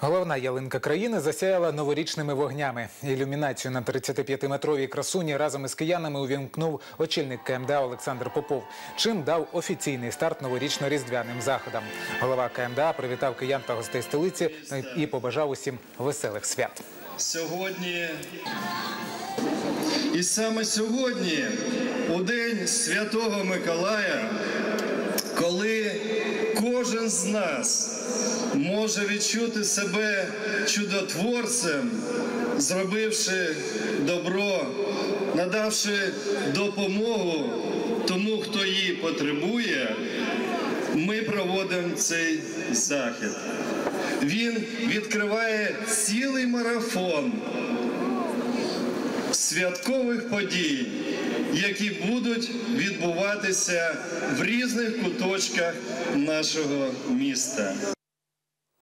Головна ялинка країни засяяла новорічними вогнями. Ілюмінацію на 35-метровій красуні разом із киянами увімкнув очільник КМДА Олександр Попов, чим дав офіційний старт новорічно-різдвяним заходам. Голова КМДА привітав киян та гостей столиці і побажав усім веселих свят. сьогодні. І саме сьогодні, у день Святого Миколая, коли кожен з нас може відчути себе чудотворцем, зробивши добро, надавши допомогу тому, хто її потребує, ми проводимо цей захід. Він відкриває цілий марафон святкових подій, які будуть відбуватися в різних куточках нашого міста.